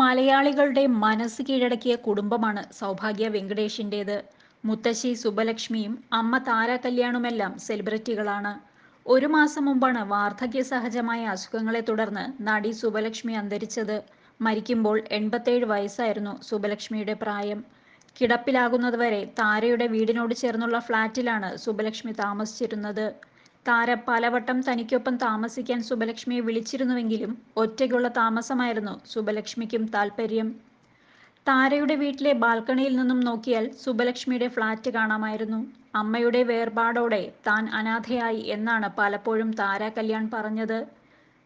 മലയാളികളുടെ മനസ്സ് കീഴടക്കിയ കുടുംബമാണ് സൗഭാഗ്യ വെങ്കടേഷിന്റേത് മുത്തശ്ശി സുബലക്ഷ്മിയും അമ്മ താര കല്യാണുമെല്ലാം സെലിബ്രിറ്റികളാണ്. ഒരു മാസം മുമ്പാണ് വാർദ്ധക്യ സഹജമായ അസുഖങ്ങളെ തുടർന്ന് നടി സുബലക്ഷ്മി അന്തരിച്ചത്. മരിക്കുമ്പോൾ എൺപത്തേഴ് വയസ്സായിരുന്നു സുബലക്ഷ്മിയുടെ പ്രായം. കിടപ്പിലാകുന്നതുവരെ താരയുടെ വീടിനോട് ചേർന്നുള്ള ഫ്ളാറ്റിലാണ് സുബലക്ഷ്മി താമസിച്ചിരുന്നത്. താര പലവട്ടം തനിക്കൊപ്പം താമസിക്കാൻ സുബലക്ഷ്മിയെ വിളിച്ചിരുന്നുവെങ്കിലും ഒറ്റയ്ക്കുള്ള താമസമായിരുന്നു സുബലക്ഷ്മിക്കും താല്പര്യം താരയുടെ വീട്ടിലെ ബാൽക്കണിയിൽ നിന്നും നോക്കിയാൽ സുബലക്ഷ്മിയുടെ ഫ്ളാറ്റ് കാണാമായിരുന്നു. അമ്മയുടെ വേർപാടോടെ താൻ അനാഥയായി എന്നാണ് പലപ്പോഴും താര കല്യാൺ പറഞ്ഞത്.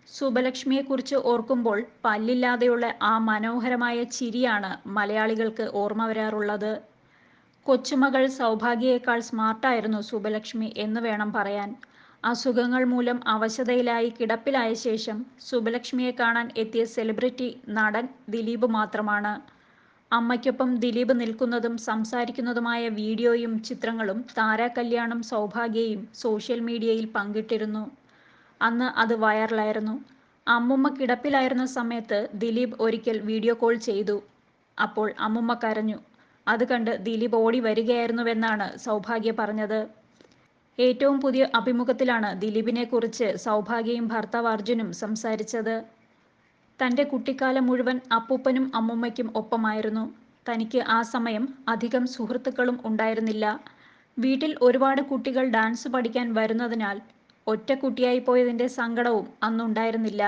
സുബലക്ഷ്മിയെക്കുറിച്ച് ഓർക്കുമ്പോൾ പല്ലില്ലാതെയുള്ള ആ മനോഹരമായ ചിരിയാണ് മലയാളികൾക്ക് ഓർമ്മ വരാറുള്ളത്. കൊച്ചുമകൾ സൗഭാഗ്യയേക്കാൾ സ്മാർട്ടായിരുന്നു സുബലക്ഷ്മി എന്ന് വേണം പറയാൻ. അസുഖങ്ങൾ മൂലം അവശതയിലായി കിടപ്പിലായ ശേഷം സുബലക്ഷ്മിയെ കാണാൻ എത്തിയ സെലിബ്രിറ്റി നടൻ ദിലീപ് മാത്രമാണ്. അമ്മയ്ക്കൊപ്പം ദിലീപ് നിൽക്കുന്നതും സംസാരിക്കുന്നതുമായ വീഡിയോയും ചിത്രങ്ങളും താര കല്യാണം സൗഭാഗ്യയും സോഷ്യൽ മീഡിയയിൽ പങ്കിട്ടിരുന്നു. അന്ന് അത് വൈറലായിരുന്നു. അമ്മുമ്മ കിടപ്പിലായിരുന്ന സമയത്ത് ദിലീപ് ഒരിക്കൽ വീഡിയോ കോൾ ചെയ്തു. അപ്പോൾ അമ്മുമ്മ കരഞ്ഞു. അത് കണ്ട് ദിലീപ് ഓടി വരികയായിരുന്നുവെന്നാണ് സൗഭാഗ്യ പറഞ്ഞത്. ഏറ്റവും പുതിയ അഭിമുഖത്തിലാണ് ദിലീപിനെ കുറിച്ച് സൗഭാഗ്യയും ഭർത്താവ് അർജുനും സംസാരിച്ചത്. തന്റെ കുട്ടിക്കാലം മുഴുവൻ അപ്പൂപ്പനും അമ്മൂമ്മയ്ക്കും ഒപ്പമായിരുന്നു. തനിക്ക് ആ സമയം അധികം സുഹൃത്തുക്കളും ഉണ്ടായിരുന്നില്ല. വീട്ടിൽ ഒരുപാട് കുട്ടികൾ ഡാൻസ് പഠിക്കാൻ വരുന്നതിനാൽ ഒറ്റ കുട്ടിയായി പോയതിന്റെ സങ്കടവും അന്നുണ്ടായിരുന്നില്ല.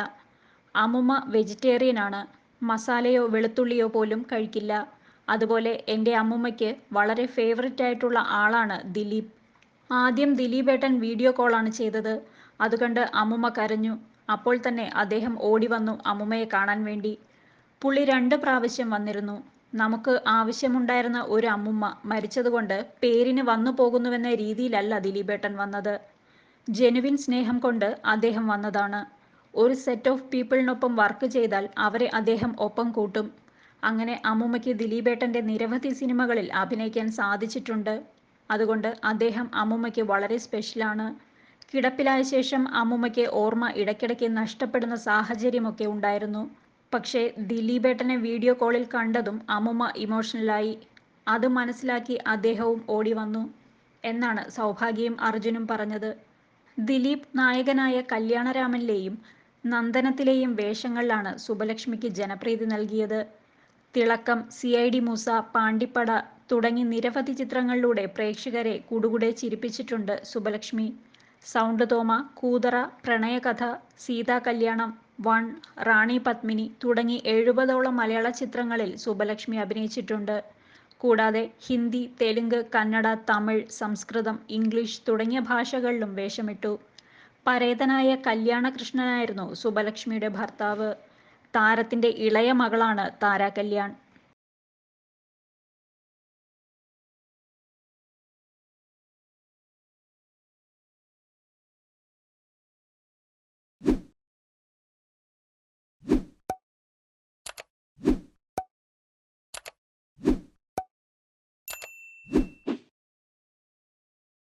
അമ്മുമ്മ വെജിറ്റേറിയനാണ്. മസാലയോ വെളുത്തുള്ളിയോ പോലും കഴിക്കില്ല. അതുപോലെ എന്റെ അമ്മുമ്മയ്ക്ക് വളരെ ഫേവററ്റ് ആയിട്ടുള്ള ആളാണ് ദിലീപ്. ആദ്യം ദിലീപേട്ടൻ വീഡിയോ കോളാണ് ചെയ്തത്. അതുകണ്ട് അമ്മുമ്മ കരഞ്ഞു. അപ്പോൾ തന്നെ അദ്ദേഹം ഓടി വന്നു അമ്മുമ്മയെ കാണാൻ വേണ്ടി. പുള്ളി രണ്ട് പ്രാവശ്യം വന്നിരുന്നു. നമുക്ക് ആവശ്യമുണ്ടായിരുന്ന ഒരു അമ്മുമ്മ മരിച്ചതുകൊണ്ട് പേരിന് വന്നു പോകുന്നുവെന്ന രീതിയിലല്ല ദിലീപേട്ടൻ വന്നത്. ജെനുവിൻ സ്നേഹം കൊണ്ട് അദ്ദേഹം വന്നതാണ്. ഒരു സെറ്റ് ഓഫ് പീപ്പിളിനൊപ്പം വർക്ക് ചെയ്താൽ അവരെ അദ്ദേഹം ഒപ്പം കൂട്ടും. അങ്ങനെ അമ്മുമ്മയ്ക്ക് ദിലീപേട്ടന്റെ നിരവധി സിനിമകളിൽ അഭിനയിക്കാൻ സാധിച്ചിട്ടുണ്ട്. അതുകൊണ്ട് അദ്ദേഹം അമ്മുമ്മയ്ക്ക് വളരെ സ്പെഷ്യലാണ് കിടപ്പിലായ ശേഷം അമ്മുമ്മയ്ക്ക് ഓർമ്മ ഇടയ്ക്കിടയ്ക്ക് നഷ്ടപ്പെടുന്ന സാഹചര്യമൊക്കെ ഉണ്ടായിരുന്നു. പക്ഷേ ദിലീപേട്ടനെ വീഡിയോ കോളിൽ കണ്ടതും അമ്മുമ്മ ഇമോഷണലായി അത് മനസ്സിലാക്കി അദ്ദേഹവും ഓടി വന്നു. എന്നാണ് സൗഭാഗ്യയും അർജുനും പറഞ്ഞത്. ദിലീപ് നായകനായ കല്യാണരാമനിലെയും നന്ദനത്തിലെയും വേഷങ്ങളിലാണ് സുബലക്ഷ്മിക്ക് ജനപ്രീതി നൽകിയത്. Thilakkam C I D Moosa Pandippada തുടങ്ങി നിരവധി ചിത്രങ്ങളിലൂടെ പ്രേക്ഷകരെ കുടുകുടെ ചിരിപ്പിച്ചിട്ടുണ്ട് സുബലക്ഷ്മി. സൗണ്ട് തോമ കൂതറ പ്രണയകഥ സീതാ കല്യാണം വൺ റാണി പത്മിനി തുടങ്ങി എഴുപതോളം മലയാള ചിത്രങ്ങളിൽ സുബലക്ഷ്മി അഭിനയിച്ചിട്ടുണ്ട്. കൂടാതെ ഹിന്ദി തെലുങ്ക് കന്നഡ തമിഴ് സംസ്കൃതം ഇംഗ്ലീഷ് തുടങ്ങിയ ഭാഷകളിലും വേഷമിട്ടു. പരേതനായ കല്യാണകൃഷ്ണനായിരുന്നു സുബലക്ഷ്മിയുടെ ഭർത്താവ്. താരത്തിന്റെ ഇളയ മകളാണ് താര കല്യാൺ